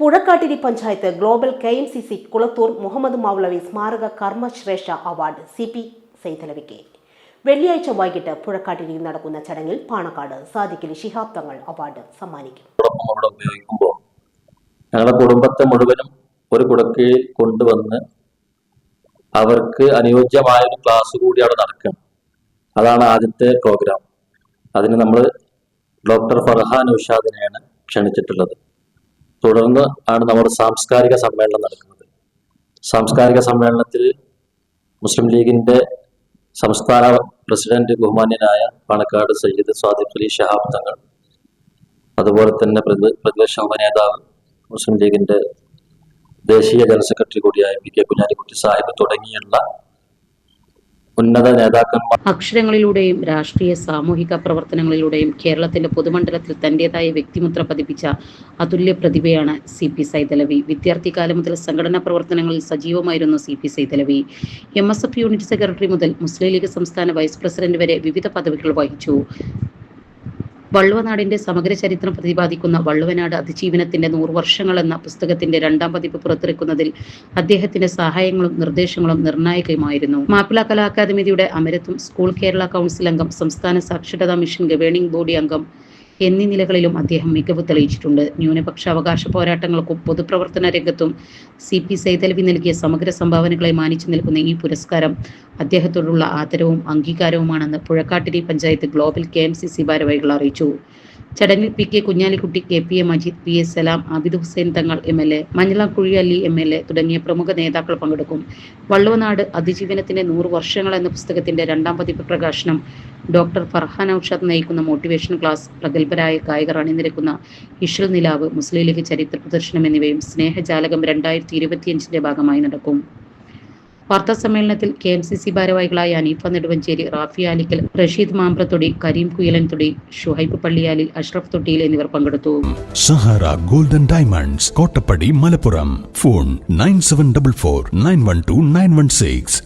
Puzhakkattiri panchayat global K M C C Kulathur Muhammad Maulavi സ്മാരക കർമ്മശ്രേഷ്ഠ award C P സൈതലവിക്ക് വെള്ളിയാഴ്ച വൈകിട്ട് പുഴക്കാട്ടിരിയിൽ നടക്കുന്ന ചടങ്ങിൽ പാണക്കാട് സാദിഖലി ശിഹാബ് തങ്ങൾ അവാർഡ് സമ്മാനിക്കും. ഞങ്ങളുടെ കുടുംബത്തെ മുഴുവനും ഒരു കുടക്കീഴിൽ കൊണ്ടുവന്ന് അവർക്ക് അനുയോജ്യമായ ഒരു ക്ലാസ് കൂടി അവിടെ നടക്കണം. അതാണ് ആദ്യത്തെ പ്രോഗ്രാം. അതിന് നമ്മൾ ഡോക്ടർ ഫർഹാൻ ഉഷാദിനെയാണ് ക്ഷണിച്ചിട്ടുള്ളത്. തുടർന്ന് ആണ് നമ്മുടെ സാംസ്കാരിക സമ്മേളനം നടക്കുന്നത്. സാംസ്കാരിക സമ്മേളനത്തിൽ മുസ്ലിം ലീഗിന്റെ സംസ്ഥാന പ്രസിഡന്റ് ബഹുമാന്യനായ പാണക്കാട് സയ്യിദ് സ്വാദിഖ് അലി ഷഹാബ് തങ്ങൾ അതുപോലെ തന്നെ പ്രതി- പ്രതിപക്ഷ ഉപനേതാവ് മുസ്ലിം ലീഗിന്റെ ദേശീയ ജനറൽ സെക്രട്ടറി കൂടിയായ പി കെ കുഞ്ഞാലിക്കുട്ടി സാഹിബ് തുടങ്ങിയുള്ള ഉന്നത നേതാക്കന്മാർ അക്ഷരങ്ങളിലൂടെയും രാഷ്ട്രീയ സാമൂഹിക പ്രവർത്തനങ്ങളിലൂടെയും കേരളത്തിന്റെ പൊതുമണ്ഡലത്തിൽ തന്റേതായ വ്യക്തിമുദ്ര പതിപ്പിച്ച അതുല്യ പ്രതിഭയാണ് സി പി സൈതലവി. വിദ്യാർത്ഥി കാലം മുതൽ സംഘടനാ പ്രവർത്തനങ്ങളിൽ സജീവമായിരുന്നു C P Saithalavi. M S F unit secretary മുതൽ മുസ്ലിം ലീഗ് സംസ്ഥാന വൈസ് പ്രസിഡന്റ് വരെ വിവിധ പദവികൾ വഹിച്ചു. വള്ളുവനാടിന്റെ സമഗ്ര ചരിത്രം പ്രതിപാദിക്കുന്ന വള്ളുവനാട് അതിജീവനത്തിന്റെ നൂറ് വർഷങ്ങൾ എന്ന പുസ്തകത്തിന്റെ രണ്ടാം പതിപ്പ് പുറത്തിറക്കുന്നതിൽ അദ്ദേഹത്തിന്റെ സഹായങ്ങളും നിർദ്ദേശങ്ങളും നിർണായകമായിരുന്നു. മാപ്പിള കലാ അക്കാദമിയുടെ അമരത്വം സ്കൂൾ കേരള കൗൺസിൽ അംഗം സംസ്ഥാന സാക്ഷരതാ മിഷൻ ഗവേണിംഗ് ബോഡി അംഗം എന്നീ നിലകളിലും അദ്ദേഹം മികവ് തെളിയിച്ചിട്ടുണ്ട്. ന്യൂനപക്ഷ അവകാശ പോരാട്ടങ്ങൾക്കും പൊതുപ്രവർത്തന രംഗത്തും സി പി സൈതലവി നൽകിയ സമഗ്ര സംഭാവനകളെ മാനിച്ചു നിൽക്കുന്ന ഈ പുരസ്കാരം അദ്ദേഹത്തോടുള്ള ആദരവും അംഗീകാരവുമാണെന്ന് Puzhakkattiri panchayat global K M C C ഭാരവാഹികൾ അറിയിച്ചു. ചടങ്ങിൽ P K Kunhalikutty K P A Majeed P S Salam Abid Hussain Thangal M L A മഞ്ഞള Ali M L A തുടങ്ങിയ പ്രമുഖ നേതാക്കൾ പങ്കെടുക്കും. വള്ളുവനാട് അതിജീവനത്തിന്റെ നൂറ് വർഷങ്ങൾ എന്ന പുസ്തകത്തിന്റെ രണ്ടാം പതിപ്പ് പ്രകാശനം ഡോക്ടർ ഫർഹാൻ ഔഷാദ് നയിക്കുന്ന മോട്ടിവേഷൻ ക്ലാസ് പ്രഗത്ഭരായ ഗായകർ അണിനിരക്കുന്ന ഇഷൽ നിലാവ് മുസ്ലിം ലീഗ് ചരിത്ര പ്രദർശനം എന്നിവയും സ്നേഹജാലകം രണ്ടായിരത്തി ഇരുപത്തിയഞ്ചിന്റെ ഭാഗമായി നടക്കും. വാർത്താ സമ്മേളനത്തിൽ കെ എം സി സി ഭാരവാഹികളായ അനീഫ നെടുവഞ്ചേരി റാഫി ആലിക്കൽ റഷീദ് മാമ്പ്രത്തൊടി കരീം കുയിലൻതൊടി ഷുഹൈബ് പള്ളിയാലി അഷ്റഫ് തൊട്ടിയിൽ എന്നിവർ പങ്കെടുത്തു. Sahara golden diamonds Kottappadi Malappuram. Phone nine seven double four nine one two nine one six.